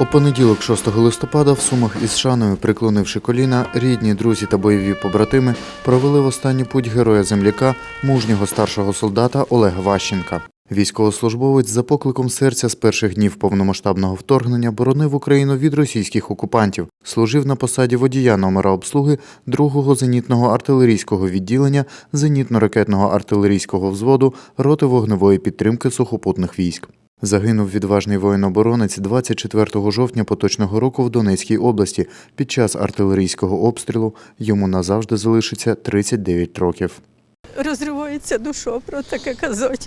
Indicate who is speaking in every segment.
Speaker 1: У понеділок, 6 листопада, в Сумах із шаною, приклонивши коліна, рідні, друзі та бойові побратими провели в останній путь героя земляка, мужнього старшого солдата Олега Ващенка. Військовослужбовець за покликом серця з перших днів повномасштабного вторгнення боронив Україну від російських окупантів, служив на посаді водія номера обслуги 2-го зенітного артилерійського відділення зенітно-ракетного артилерійського взводу роти вогневої підтримки сухопутних військ. Загинув відважний воїн-оборонець 24 жовтня поточного року в Донецькій області. Під час артилерійського обстрілу йому назавжди залишиться 39 років.
Speaker 2: розривається душа про таке казати.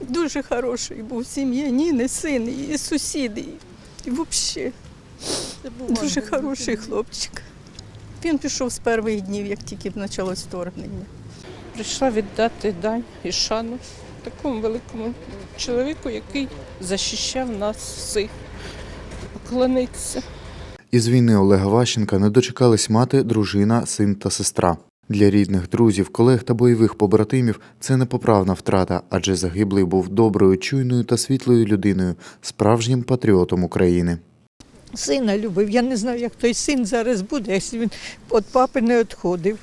Speaker 2: Дуже хороший був сім'янин, і син, і сусіди, і взагалі. Дуже хороший хлопчик. Він пішов з перших днів, як тільки почалось вторгнення.
Speaker 3: Прийшла віддати дань і шану такому великому чоловіку, який захищав нас всіх. Поклонитися.
Speaker 1: Із війни Олега Ващенка не дочекались мати, дружина, син та сестра. Для рідних, друзів, колег та бойових побратимів це непоправна втрата, адже загиблий був доброю, чуйною та світлою людиною, справжнім патріотом України.
Speaker 2: Сина любив. Я не знаю, як той син зараз буде, якщо він від папи не відходив.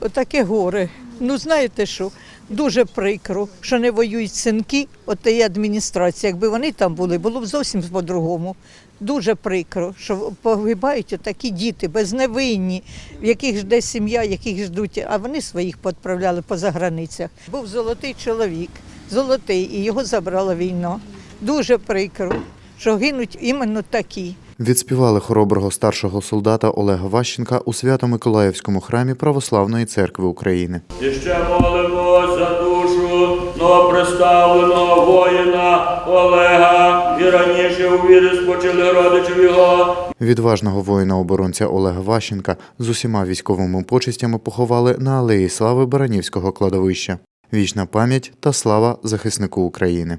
Speaker 2: Отаке горе. Ну, знаєте що, дуже прикро, що не воюють синки, от і адміністрація. Якби вони там були, було б зовсім по-другому. Дуже прикро, що погибають отакі діти, безневинні, в яких жде сім'я, яких ждуть, а вони своїх відправляли поза границях. Був золотий чоловік, золотий, і його забрала війна. Дуже прикро, що гинуть іменно такі.
Speaker 1: Відспівали хороброго старшого солдата Олега Ващенка у Свято-Миколаївському храмі Православної церкви України.
Speaker 4: І ще молимо новоприставленого воїна Олега, і раніше у вірі спочили родичів його.
Speaker 1: Відважного воїна-оборонця Олега Ващенка з усіма військовими почестями поховали на алеї слави Баранівського кладовища. Вічна пам'ять та слава захиснику України.